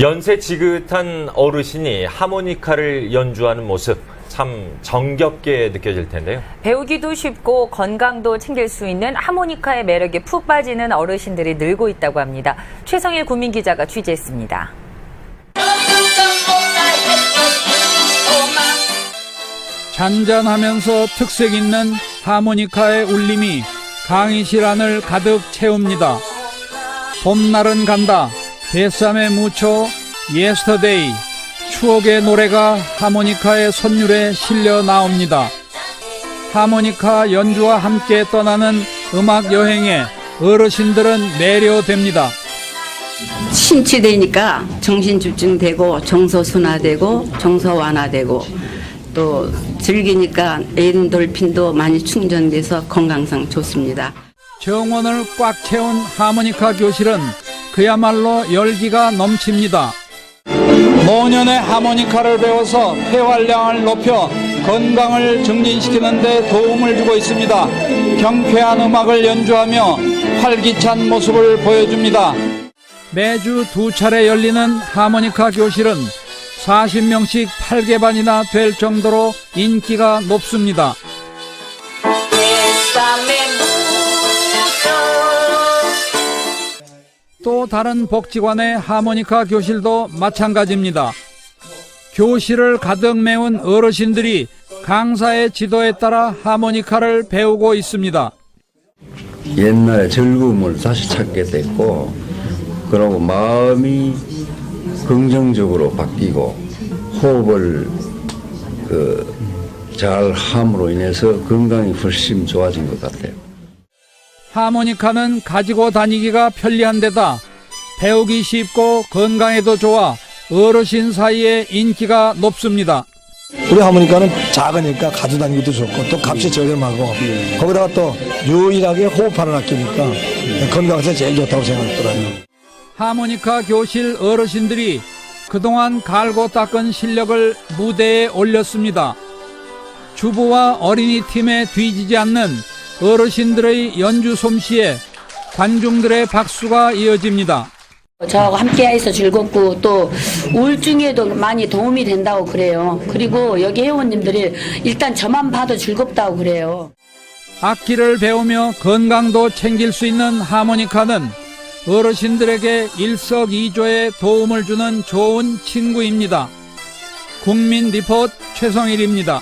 연세 지긋한 어르신이 하모니카를 연주하는 모습 참 정겹게 느껴질 텐데요. 배우기도 쉽고 건강도 챙길 수 있는 하모니카의 매력에 푹 빠지는 어르신들이 늘고 있다고 합니다. 최성일 국민 기자가 취재했습니다. 잔잔하면서 특색 있는 하모니카의 울림이 강의실 안을 가득 채웁니다. 봄날은 간다, 뱃삼에 묻혀, 예스터데이, 추억의 노래가 하모니카의 선율에 실려 나옵니다. 하모니카 연주와 함께 떠나는 음악 여행에 어르신들은 매료됩니다. 신취되니까 정신 집중되고 정서 순화되고 정서 완화되고 또 즐기니까 엔돌핀도 많이 충전돼서 건강상 좋습니다. 정원을 꽉 채운 하모니카 교실은 그야말로 열기가 넘칩니다. 노년의 하모니카를 배워서 폐활량을 높여 건강을 증진시키는 데 도움을 주고 있습니다. 경쾌한 음악을 연주하며 활기찬 모습을 보여줍니다. 매주 두 차례 열리는 하모니카 교실은 40명씩 8개반이나 될 정도로 인기가 높습니다. 다른 복지관의 하모니카 교실도 마찬가지입니다. 교실을 가득 메운 어르신들이 강사의 지도에 따라 하모니카를 배우고 있습니다. 옛날의 즐거움을 다시 찾게 됐고 그러고 마음이 긍정적으로 바뀌고 호흡을 그 잘 함으로 인해서 건강이 훨씬 좋아진 것 같아요. 하모니카는 가지고 다니기가 편리한 데다 배우기 쉽고 건강에도 좋아 어르신 사이에 인기가 높습니다. 우리 하모니카는 작으니까 가져다니기도 좋고 또 값이 저렴하고 거기다가 또 유일하게 호흡하는 악기니까 건강에서 제일 좋다고 생각들어요. 하모니카 교실 어르신들이 그동안 갈고 닦은 실력을 무대에 올렸습니다. 주부와 어린이 팀에 뒤지지 않는 어르신들의 연주 솜씨에 관중들의 박수가 이어집니다. 저하고 함께 해서 즐겁고 또 우울증에도 많이 도움이 된다고 그래요. 그리고 여기 회원님들이 일단 저만 봐도 즐겁다고 그래요. 악기를 배우며 건강도 챙길 수 있는 하모니카는 어르신들에게 일석이조의 도움을 주는 좋은 친구입니다. 국민 리포트 최성일입니다.